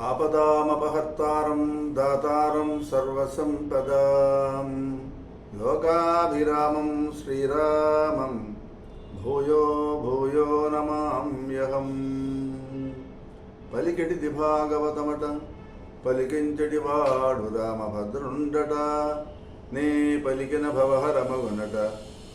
ఆపదామపహర్తారం దాతారం సర్వసంపదాం. లోకాభిరామం శ్రీరామం. భూయో భూయో నమామ్యహం పలికెటిది భాగవతమట పలికించటి వాడు రామభద్రుండట. నే పలికిన భవహరమగునట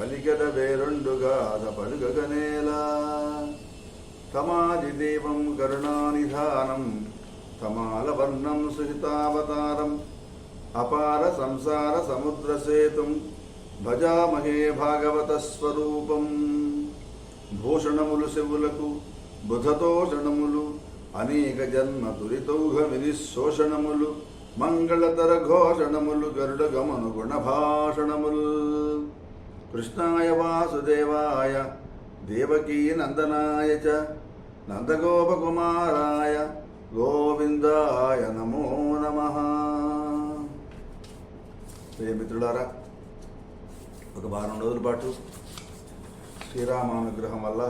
పలికెద వేరుండుగాద పలుగగనేలా. తమాది దేవం కరుణానిధానం కమాలవర్ణం సుహితావతారం. అపార సంసార సముద్రసేతుం భజామహే భాగవత స్వరూపం. భూషణములు శివులకు బుధతోషణములు అనేక జన్మ దురితౌఘమిది శోషణములు మంగళతర ఘోషణములు గరుడ గమను గుణభాషణములు కృష్ణాయ వాసుదేవాయ దేవకీ నందనాయ చ నందగోపకుమారాయ గోవిందాయ నమో నమ. మిత్రులారా ఒక వారం రోజుల పాటు శ్రీరామానుగ్రహం వల్ల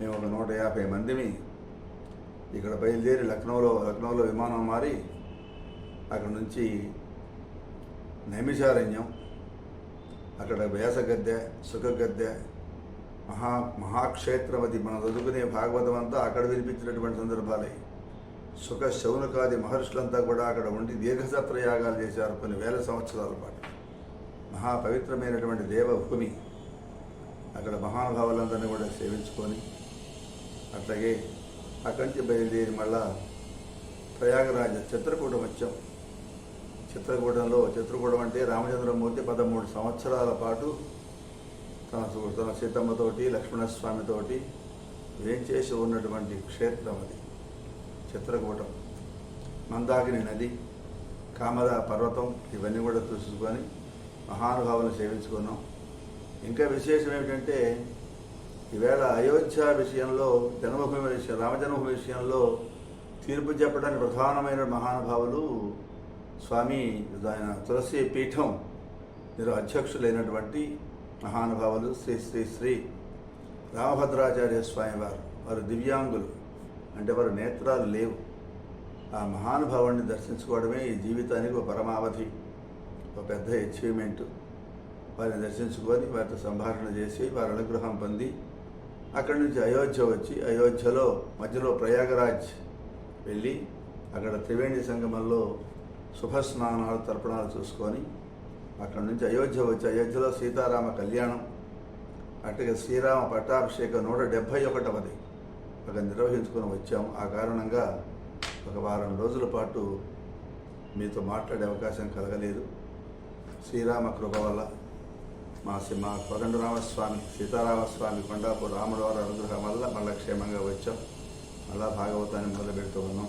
మేము ఒక నూట యాభై మందిని ఇక్కడ బయలుదేరి లక్నోలో లక్నోలో విమానం మారి అక్కడ నుంచి నైమిషారణ్యం అక్కడ వేసగద్దె సుఖగద్దె మహా మహాక్షేత్రవతి మనం చదువుకునే భాగవతం అంతా అక్కడ వినిపించినటువంటి సందర్భాలే. సుఖ శౌనకాది మహర్షులంతా కూడా అక్కడ ఉండి దీర్ఘసత్రయాగాలు చేశారు కొన్ని వేల సంవత్సరాల పాటు. మహాపవిత్రమైనటువంటి దేవభూమి అక్కడ మహానుభావులందరినీ కూడా సేవించుకొని అట్లాగే అక్కడి నుంచి బయలుదేరి మళ్ళా ప్రయాగరాజ చిత్రకూటం వచ్చాం. చిత్రకూటంలో చిత్రకూటం అంటే రామచంద్రమూర్తి పదమూడు సంవత్సరాల పాటు తన తన సీతమ్మతోటి లక్ష్మణస్వామితోటి వేంచేసి ఉన్నటువంటి క్షేత్రం అది? చిత్రకూటం. మందాకిని నది కామద పర్వతం ఇవన్నీ కూడా చూసుకొని మహానుభావులను సేవించుకున్నాం. ఇంకా విశేషం ఏమిటంటే ఈవేళ అయోధ్య విషయంలో జన్మభూమి విషయం రామజన్మభూమి విషయంలో తీర్పు చెప్పడానికి ప్రధానమైన మహానుభావులు స్వామి ఆయన తులసి పీఠం మీరు అధ్యక్షులైనటువంటి మహానుభావులు శ్రీ శ్రీ శ్రీ రామభద్రాచార్య స్వామి వారు వారు దివ్యాంగులు. అంటే వారు నేత్రాలు లేవు. ఆ మహానుభావుడిని దర్శించుకోవడమే ఈ జీవితానికి ఒక పరమావధి ఒక పెద్ద అచీవ్మెంట్ వారిని దర్శించుకొని వారితో సంభాషణ చేసి వారి అనుగ్రహం పొంది అక్కడి నుంచి అయోధ్య వచ్చి అయోధ్యలో మధ్యలో ప్రయాగరాజ్ వెళ్ళి అక్కడ త్రివేణి సంగమంలో శుభస్నానాలు తర్పణాలు చూసుకొని అక్కడి నుంచి అయోధ్య వచ్చి అయోధ్యలో సీతారామ కళ్యాణం అట్లాగే శ్రీరామ పట్టాభిషేకం నూట డెబ్భై ఒకటవది. అక్కడ నిర్వహించుకొని వచ్చాం. ఆ కారణంగా ఒక వారం రోజుల పాటు మీతో మాట్లాడే అవకాశం కలగలేదు. శ్రీరామ కృప వల్ల మా సి- మా కోదండరామస్వామి సీతారామస్వామి కొండాపూర్ రాముడు వారి అనుగ్రహం వల్ల మళ్ళా క్షేమంగా వచ్చాం. మళ్ళా భాగవతాన్ని మొదలుపెడుతూ ఉన్నాం.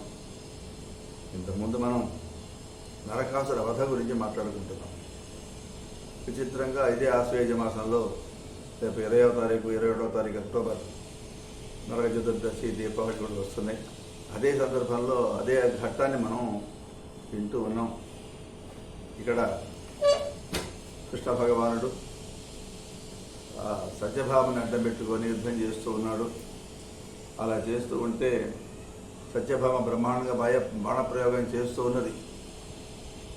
ఇంతకుముందు మనం నరకాసుర వధ గురించి మాట్లాడుకుంటున్నాం. విచిత్రంగా ఇదే ఆశ్వేజ మాసంలో రేపు ఇరవయో తారీఖు ఇరవై ఒకటో తారీఖు అక్టోబర్ నరక చతుర్దశి దీపావళి కూడా వస్తున్నాయి. అదే సందర్భంలో అదే ఘట్టాన్ని మనం వింటూ ఉన్నాం. ఇక్కడ కృష్ణ భగవానుడు ఆ సత్యభామని అడ్డం పెట్టుకొని యుద్ధం చేస్తూ ఉన్నాడు. అలా చేస్తూ ఉంటే సత్యభామ బ్రహ్మాండంగా భయ బాణప్రయోగం చేస్తూ ఉన్నది.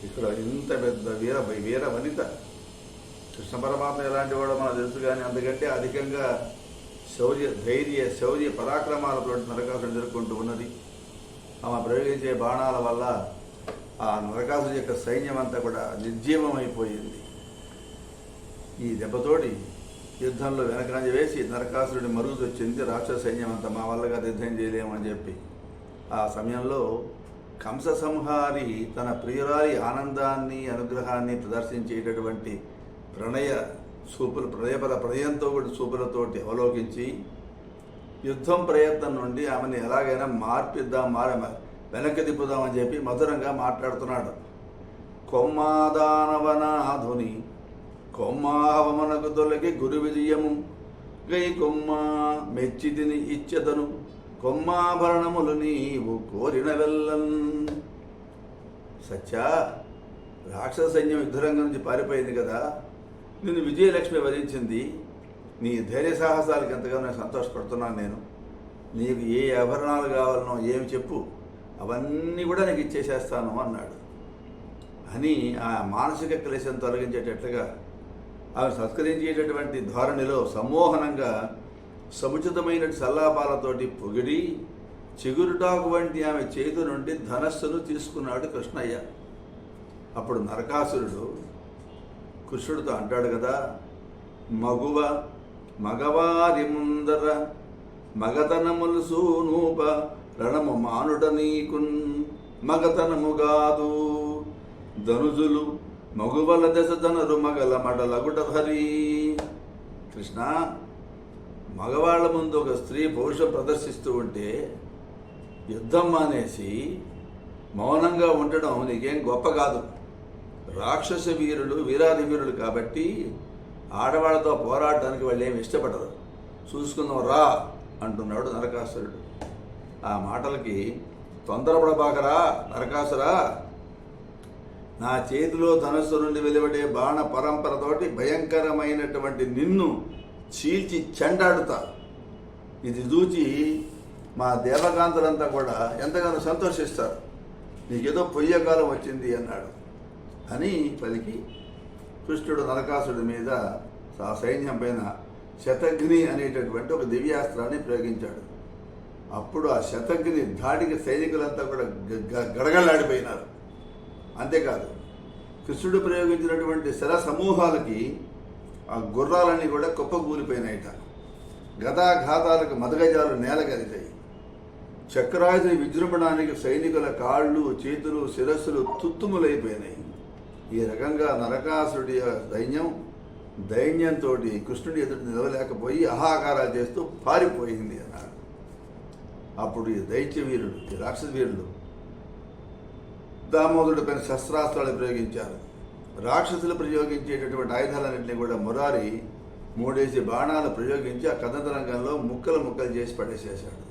ఇక్కడ ఇంత పెద్ద వీర వీర వనిత కృష్ణ పరమాత్మ ఎలాంటి వాడో మనకు తెలుసు కానీ అందుకంటే అధికంగా శౌర్య ధైర్య శౌర్య పరాక్రమాలతో నరకాసుడు ఎదుర్కొంటూ ఉన్నది. ఆమె ప్రయోగించే బాణాల వల్ల ఆ నరకాసుడి యొక్క సైన్యం అంతా కూడా నిర్జీవమైపోయింది. ఈ దెబ్బతోటి యుద్ధంలో వెనకరంజ వేసి నరకాసురుడి మరుగుదొచ్చింది చెంది రాక్షస సైన్యం అంతా మా వల్లగా యుద్ధం చేయలేమని చెప్పి ఆ సమయంలో కంస సంహారి తన ప్రియురాలి ఆనందాన్ని అనుగ్రహాన్ని ప్రదర్శించేటటువంటి ప్రణయ చూపులు ప్రణయపద ప్రణయంతో కూడా సూపులతోటి అవలోకించి యుద్ధం ప్రయత్నం నుండి ఆమెను ఎలాగైనా మార్పిద్దాం మార వెనక్కి తిప్పుదామని చెప్పి మధురంగా మాట్లాడుతున్నాడు. కొమ్మాదానవనాధుని కొమ్మాహవమునకు తొలగి గురు విజయము. గై కొమ్మ మెచ్చితిని ఇచ్చతను కొమ్మాభరణములు నీవు కోరిన వెళ్ళన్ సత్యా రాక్షస సైన్యం యుద్ధరంగం నుంచి పారిపోయింది కదా. నిన్ను విజయలక్ష్మి వరించింది నీ ధైర్య సాహసాలకు ఎంతగానో సంతోషపడుతున్నాను నేను. నీకు ఏ ఆభరణాలు కావాలనో ఏమి చెప్పు. అవన్నీ కూడా నీకు ఇచ్చేసేస్తాను అన్నాడు. అని ఆ మానసిక క్లేశం తొలగించేటట్లుగా ఆమె సత్కరించేటటువంటి ధోరణిలో సమ్మోహనంగా సముచితమైన సల్లాపాలతోటి పొగిడి చిగురుటాకు వంటి ఆమె చేతి నుండి ధనస్సును తీసుకున్నాడు కృష్ణయ్య. అప్పుడు నరకాసురుడు కృష్ణుడితో అంటాడు కదా మగువ మగవారి ముందర మగతనములు సూనూప రణము మానుట నీకున్ మగతనముగాదు ధనుజులు మగువల దశ ధనరు మగల మడలగుట ధరి కృష్ణ మగవాళ్ళ ముందు ఒక స్త్రీ పౌరుషం ప్రదర్శిస్తూ ఉంటే యుద్ధం మానేసి మౌనంగా ఉండడం నీకేం గొప్ప కాదు. రాక్షస వీరులు వీరాది వీరులు కాబట్టి ఆడవాళ్ళతో పోరాడడానికి వాళ్ళు ఏమి ఇష్టపడరు. చూసుకుందాం రా అంటున్నాడు నరకాసురుడు. ఆ మాటలకి తొందరపడబాకరా నరకాసురా. నా చేతిలో ధనస్సు నుండి వెలువడే బాణ పరంపరతోటి భయంకరమైనటువంటి నిన్ను చీల్చి చెండాడుతా. ఇది చూచి మా దేవకాంతులంతా కూడా ఎంతగానో సంతోషిస్తారు. నీకేదో పొయ్యకాలం వచ్చింది అన్నాడు. అని పలికి కృష్ణుడు నరకాసుడి మీద ఆ సైన్యం పైన శతగ్ని అనేటటువంటి ఒక దివ్యాస్త్రాన్ని ప్రయోగించాడు. అప్పుడు ఆ శతగ్ని ధాటికి సైనికులంతా కూడా గ- గ- గడగడలాడిపోయినారు. అంతేకాదు కృష్ణుడు ప్రయోగించినటువంటి శర సమూహాలకి ఆ గుర్రాలన్నీ కూడా కుప్పకూలిపోయినాయిట. గదాఘాతాలకు మదగజాలు నేలగలిగాయి చక్రాయుధి విజృంభణానికి సైనికుల కాళ్ళు చేతులు శిరస్సులు తుత్తుములైపోయినాయి. ఈ రకంగా నరకాసుడి దైన్యం దైన్యంతో కృష్ణుడి ఎదుటి నిలవలేకపోయి అహాకారాలు చేస్తూ పారిపోయింది అన్నాడు అప్పుడు ఈ దైత్య వీరుడు ఈ రాక్షస వీరుడు దామోదరుడి పైన శస్త్రాస్త్రాలు ప్రయోగించారు. రాక్షసులు ప్రయోగించేటటువంటి ఆయుధాలన్నింటినీ కూడా మురారి మూడేసి బాణాలు ప్రయోగించి ఆ కథ రంగంలో ముక్కలు ముక్కలు చేసి పడేసేశాడు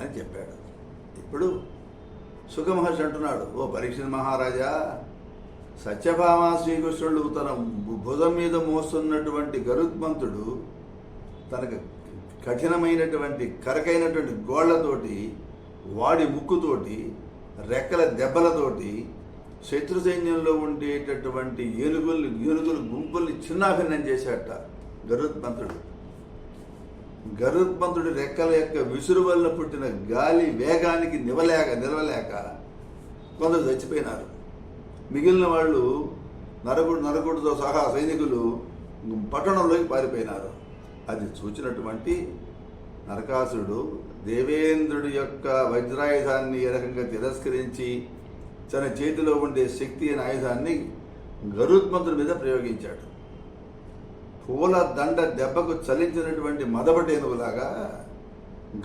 అని చెప్పాడు. ఇప్పుడు సుఖమహర్షి అంటున్నాడు ఓ పరీక్ష మహారాజా సత్యభామ శ్రీకృష్ణుడు తన భు- భుజం మీద మోస్తున్నటువంటి గరుత్మంతుడు తనకు కఠినమైనటువంటి కరకైనటువంటి గోళ్ళతోటి వాడి ముక్కుతోటి రెక్కల దెబ్బలతోటి శత్రు సైన్యంలో ఉండేటటువంటి ఏనుగులు ఏనుగులు గుంపుల్ని చిన్నాభిన్నం చేశాట గరుత్మంతుడు. గరుత్మంతుడి రెక్కల యొక్క విసురు వల్ల పుట్టిన గాలి వేగానికి నివలేక నిలవలేక కొందరు చచ్చిపోయినారు. మిగిలిన వాళ్ళు నరకుడు నరకుడితో సహా సైనికులు పట్టణంలోకి పారిపోయినారు. అది చూచినటువంటి నరకాసురుడు దేవేంద్రుడి యొక్క వజ్రాయుధాన్ని ఏ రకంగా తిరస్కరించి తన చేతిలో ఉండే శక్తి అనే ఆయుధాన్ని గరుత్మంతుడి మీద ప్రయోగించాడు. పూల దండ దెబ్బకు చలించినటువంటి మదపటేనుగులాగా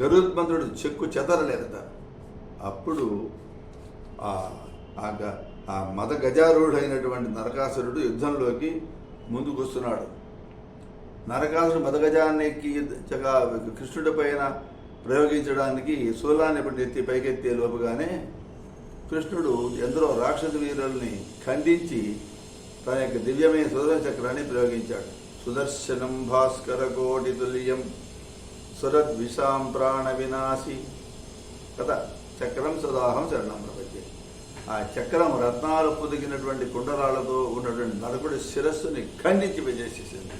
గరుత్మంతుడు చెక్కు చెదరలేదట. అప్పుడు ఆ ఆ మత మద గజారూఢైనటువంటి నరకాసురుడు యుద్ధంలోకి ముందుకు వస్తున్నాడు నరకాసుడు మదగజాన్ని కృష్ణుడి పైన ప్రయోగించడానికి శూలాన్ని ఇప్పుడు ఎత్తి పైకెత్తే లోపుగానే కృష్ణుడు ఎందరో రాక్షస వీరుల్ని ఖండించి తన యొక్క దివ్యమైన సుదర్శన చక్రాన్ని ప్రయోగించాడు. సుదర్శనం భాస్కర కోటి తుల్యం సురద్విషాం ప్రాణ వినాశి. కథ. చక్రం సదాహం శరణం. ఆ చక్రం రత్నాలు పొదిగినటువంటి కుండలాలతో ఉన్నటువంటి నరకుడి శిరస్సుని ఖండించి విజేసేసింది.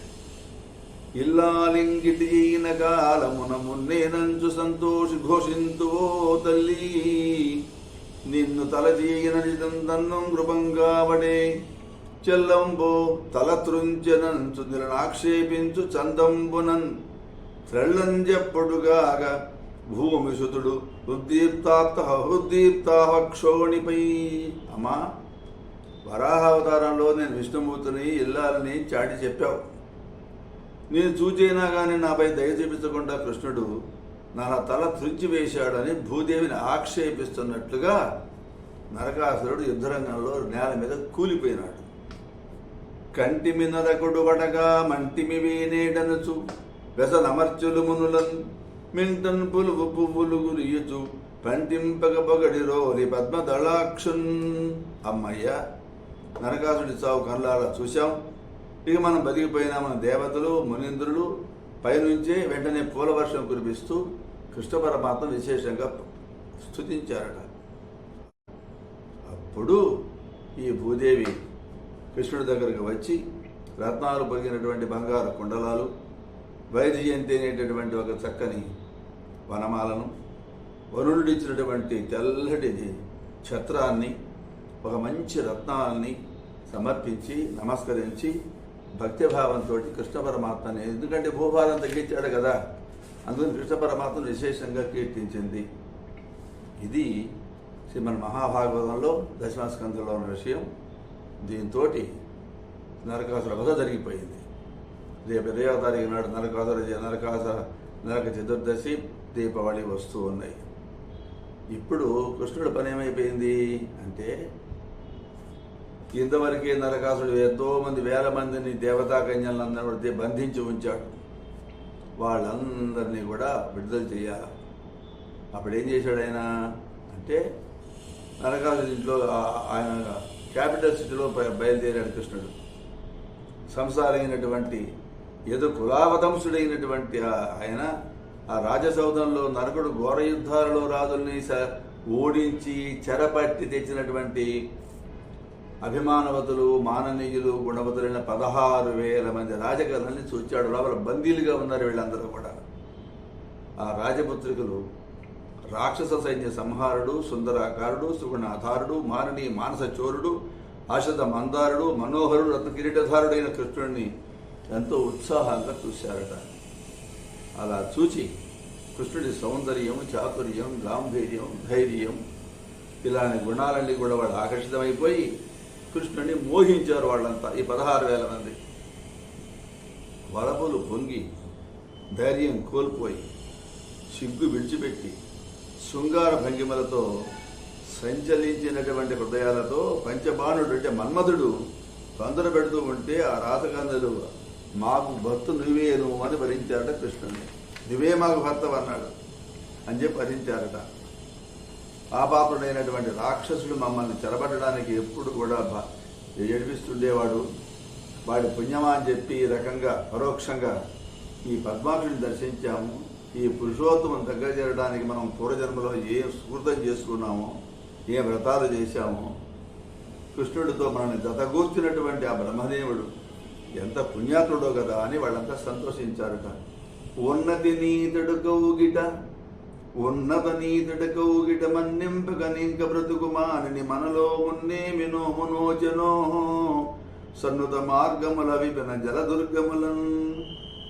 ఇల్లాలింగిటి అయిన కాలమున మున్నేనంచు సంతోషి ఘోషింతువో తల్లి నిన్ను తలచీయన నిజం దన్నం కృపంగావడే చెల్లంబో తల త్రుంచెనంచు నిలనాక్షేపించు చందంబునన్ త్రెళ్ళంజెప్పుడుగాగ భూమిషుతుడు హృద్దీప్తాప్త హృద్దీప్తాహక్షోణిపై అమ్మా వరాహావతారంలో నేను విష్ణుమూర్తిని ఇల్లాలని చాటి చెప్పావు. నేను చూచైనా కానీ నాపై దయ చూపించకుండా కృష్ణుడు నా తల త్రుంచి వేశాడని భూదేవిని ఆక్షేపిస్తున్నట్లుగా నరకాసురుడు యుద్ధరంగంలో నేల మీద కూలిపోయినాడు. కంటిమి నరకుడు వడగా మంటిమి వీనేడనుచు వెసనమర్చులు మునులను మింటన్ పులువు పువ్వులు గురియుచు పంటింపక పొగడి రోలి పద్మదళాక్షున్. అమ్మయ్య నరకాసుడి చావు కళ్ళారా చూశాం. ఇక మనం బతికిపోయినా మన దేవతలు మునీంద్రులు పైనుంచే వెంటనే పూల వర్షం కురిపిస్తూ కృష్ణ పరమాత్మ విశేషంగా స్తుతించారట. అప్పుడు ఈ భూదేవి కృష్ణుడి దగ్గరకు వచ్చి రత్నాలు పొగినటువంటి బంగారు కుండలాలు వైజయంతి అనేటటువంటి ఒక చక్కని వనమాలను వరుణుడిచ్చినటువంటి తెల్లటి ఛత్రాన్ని ఒక మంచి రత్నాన్ని సమర్పించి నమస్కరించి భక్తిభావంతో కృష్ణ పరమాత్మని ఎందుకంటే భూభారం తగ్గించాడు కదా అందుకని కృష్ణ పరమాత్మను విశేషంగా కీర్తించింది. ఇది శ్రీమన్ మహాభాగవతంలో దశమస్కంధంలో ఉన్న విషయం. దీంతో నరకాసుర కథ జరిగిపోయింది. రేపు ఇరవై తారీఖు నాడు నరకాసుర నరకాసు నరక చతుర్దశి దీపావళి వస్తూ ఉన్నాయి. ఇప్పుడు కృష్ణుడి పని ఏమైపోయింది అంటే ఇంతవరకే నరకాసుడు ఎంతో మంది వేల మందిని దేవతా కన్యలందరినీ బంధించి ఉంచాడు. వాళ్ళందరినీ కూడా విడుదల చేయాలి? అప్పుడు ఏం చేశాడు ఆయన అంటే నరకాసుడు ఇంట్లో ఆయన క్యాపిటల్ సిటీలో బయలుదేరాడు కృష్ణుడు. సంసారైనటువంటి ఏదో కులావతంసుడైనటువంటి ఆయన ఆ రాజసౌధంలో నరకుడు ఘోర యుద్ధాలలో రాజుల్ని స- ఓడించి చెరపట్టి తెచ్చినటువంటి అభిమానవతులు మాననీయులు గుణవతులైన పదహారు వేల మంది రాజకీయాలని చూచాడు. లోపల బందీలుగా ఉన్నారు వీళ్ళందరూ కూడా. ఆ రాజపుత్రికలు రాక్షస సైన్య సంహారుడు సుందరాకారుడు సుగుణాధారుడు మానని మానస చోరుడు ఆశద మందారుడు మనోహరుడు రత్న కిరీటధారుడైన కృష్ణుడిని ఎంతో ఉత్సాహంగా చూశారట. అలా చూచి కృష్ణుడి సౌందర్యం చాతుర్యం గాంభీర్యం ధైర్యం ఇలాంటి గుణాలన్నీ కూడా వాళ్ళు ఆకర్షితమైపోయి కృష్ణుడిని మోహించారు వాళ్ళంతా ఈ పదహారు వేల మంది. వరపులు పొంగి ధైర్యం కోల్పోయి సిగ్గు విడిచిపెట్టి శృంగార భంగిమలతో సంచలించినటువంటి హృదయాలతో పంచబాణుడు అంటే మన్మధుడు తొందర పెడుతూ ఉంటే ఆ రాతకందులు మాకు భర్త నువ్వే నువ్వు అని భరించారట కృష్ణుని నువ్వే మాకు భర్త అన్నాడు. అని చెప్పి భరించారట. పాపాపుడైనటువంటి రాక్షసుడు మమ్మల్ని చెరబట్టడానికి ఎప్పుడు కూడా ఏడిపిస్తుండేవాడు. వాడి పుణ్యమా అని చెప్పి ఈ రకంగా పరోక్షంగా ఈ పద్మాక్షుని దర్శించాము. ఈ పురుషోత్తమం దగ్గర చేరడానికి మనం పూర్వజన్మలో ఏ స్ఫూర్తం చేసుకున్నామో ఏ వ్రతాలు చేశామో కృష్ణుడితో మనల్ని జతగూర్చినటువంటి ఆ బ్రహ్మదేవుడు ఎంత పుణ్యాతుడో కదా అని వాళ్ళంతా సంతోషించారట ఉన్నతి నీతుడు కౌగిట ఉన్నత నీతుడు కౌగిట మన్నింపక నింక బ్రతుకుమాని మనలో ఉన్నే నోము నోచనో సన్నుత మార్గముల విపిన జలదుర్గములను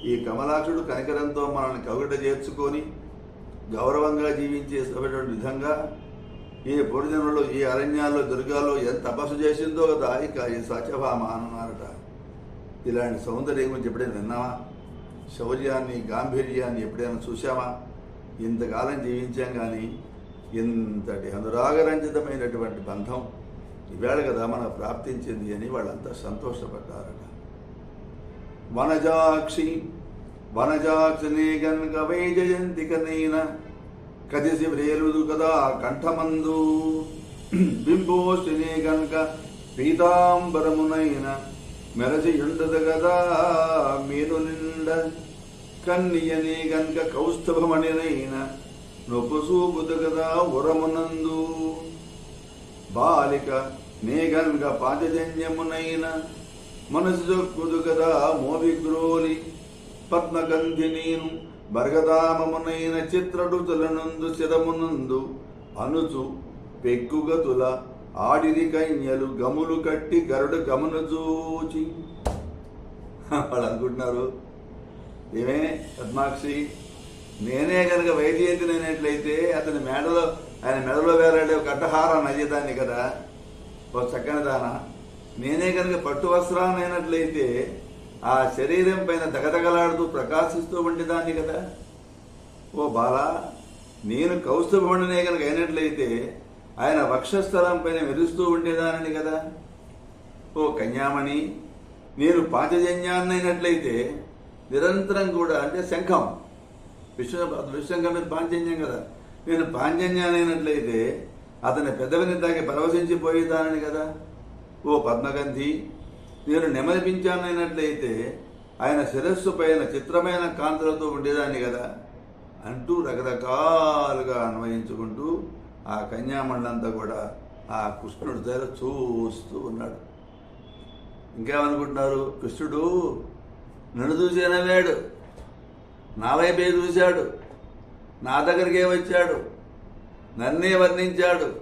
ఈ కమలాక్షుడు కనికరంతో మనల్ని కవిట చేర్చుకొని గౌరవంగా జీవించే సభటువంటి విధంగా ఈ పూర్వజనులు ఈ అరణ్యాల్లో దుర్గాలో ఎంత తపస్సు చేసిందో కదా ఇక ఈ సత్యభామ అన్నారట. ఇలాంటి సౌందర్యం గురించి ఎప్పుడైనా విన్నావా? శౌర్యాన్ని గాంభీర్యాన్ని ఎప్పుడైనా చూసావా ఇంతకాలం జీవించాం కానీ ఇంతటి అనురాగరంజితమైనటువంటి బంధం ఇవాళ కదా మనకు ప్రాప్తించింది అని వాళ్ళంతా సంతోషపడ్డారట. వనజాక్షి వనజాక్షిని గనుక వైజయంతికనైన కదిసి వ్రేలుదు కదా కంఠమందు. బింబోష్టిని గనుక పీతాంబరమునైన మెరసి ఉండదు కదా మీను నిండ కన్నియని గనుక కౌస్తభమణినైన నొప్పు కదా ఉరమునందు. బాలిక నే గనుక మనసు దొక్కుదు కదా మోవిగ్రోలి పద్మగంధి నేను బర్గదామమునైన చిత్రడుతులనందు చిరమునందు అనుచు పెక్కుగతుల ఆడిరి కన్యలు గములు కట్టి గరుడు గమను చూచి వాళ్ళు అనుకుంటున్నారు ఏమే పద్మాక్షి? నేనే కనుక వైద్యంతినైనట్లయితే అతని మెడలో ఆయన మెడలో వేలాడే ఒక అట్టహారాన్ని అయ్యేదాన్ని కదా? ఒక చక్కని దాన. నేనే కనుక పట్టు వస్త్రాన్ని అయినట్లయితే ఆ శరీరం పైన దగదగలాడుతూ ప్రకాశిస్తూ ఉండేదాన్ని కదా? ఓ బాల నేను కౌస్తుభుడినే కనుక అయినట్లయితే ఆయన వక్షస్థలం పైన మెరుస్తూ ఉండేదానని కదా. ఓ కన్యామణి నేను పాంచజన్యాన్నైనట్లయితే నిరంతరం కూడా అంటే శంఖం విశ్వ విశ్వంగా మీరు పాంచన్యం కదా. నేను పాంచన్యానైనట్లయితే అతని పెద్దవిని తాకి పరవశించిపోయేదానని కదా. ఓ పద్మగంధి నేను నెమలిపించానైనట్లయితే ఆయన శిరస్సు పైన చిత్రమైన కాంతులతో ఉండేదాన్ని కదా. అంటూ రకరకాలుగా అన్వయించుకుంటూ ఆ కన్యామండంతా కూడా ఆ కృష్ణుడి దగ్గర చూస్తూ ఉన్నాడు. ఇంకేమనుకుంటున్నారు? కృష్ణుడు నన్ను చూసి నవ్వాడు నా వైపే చూశాడు. నా దగ్గరికే వచ్చాడు. నన్నే వర్ణించాడు.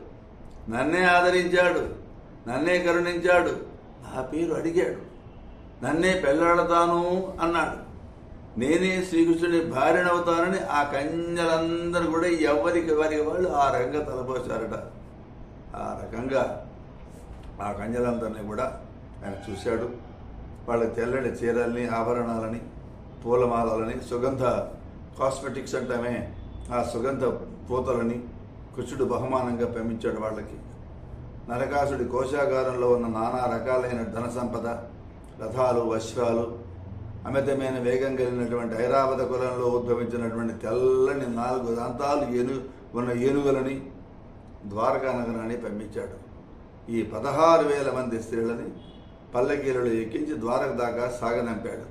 నన్నే ఆదరించాడు. నన్నే కరుణించాడు. నా పేరు అడిగాడు. నన్నే పెళ్ళాడతాను అన్నాడు. నేనే శ్రీకృష్ణుని భార్యనవుతానని ఆ కన్యలందరూ కూడా ఎవరికి ఎవరికి వాళ్ళు ఆ రకంగా తలపోశారట. ఆ రకంగా ఆ కన్యలందరినీ కూడా ఆయన చూశాడు. వాళ్ళ తెల్లని చీరల్ని ఆభరణాలని పూలమాలని సుగంధ కాస్మెటిక్స్ అంటామే ఆ సుగంధ పూతలని కృష్ణుడు బహుమానంగా పంపించాడు వాళ్ళకి. నరకాసుడి కోశాగారంలో ఉన్న నానా రకాలైన ధన సంపద రథాలు వస్త్రాలు అమితమైన వేగం కలిగినటువంటి ఐరావత కులంలో ఉద్భవించినటువంటి తెల్లని నాలుగు దంతాలు ఏను ఉన్న ఏనుగులని ద్వారకా నగరాన్ని పంపించాడు. ఈ పదహారు వేల మంది స్త్రీలని పల్లకీలలో ఎక్కించి ద్వారక దాకా సాగనంపాడు.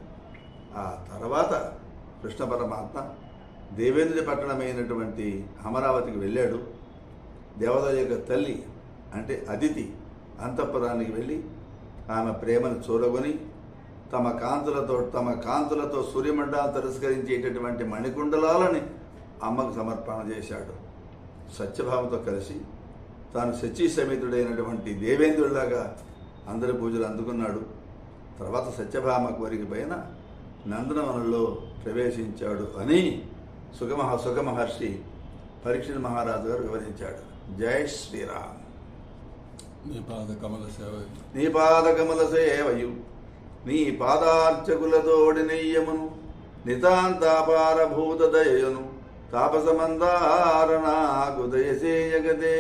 ఆ తర్వాత కృష్ణ పరమాత్మ దేవేంద్ర పట్టణమైనటువంటి అమరావతికి వెళ్ళాడు. దేవత యొక్క తల్లి అంటే అదితి అంతఃపురానికి వెళ్ళి ఆమె ప్రేమను చూడగొని తమ కాంతులతో తమ కాంతులతో సూర్యమండలం తిరస్కరించేటటువంటి మణికుండలాలని అమ్మకు సమర్పణ చేశాడు. సత్యభామతో కలిసి తాను సచీ సమేతుడైనటువంటి దేవేంద్రుడిలాగా అందరి పూజలు అందుకున్నాడు. తర్వాత సత్యభామ కోరిక పైన నందనవనంలో ప్రవేశించాడు అని సుఖమహ సుఖమహర్షి పరీక్ష మహారాజు గారు వివరించాడు. జై శ్రీరామ్. నీ పాద కమల సేవ నీ పాదకమల సేవయు. నీ పాదార్చకులతోడి నెయ్యమును నితాంతాపారభూత దయను తాపసమందార నాకు దయసేయగదే.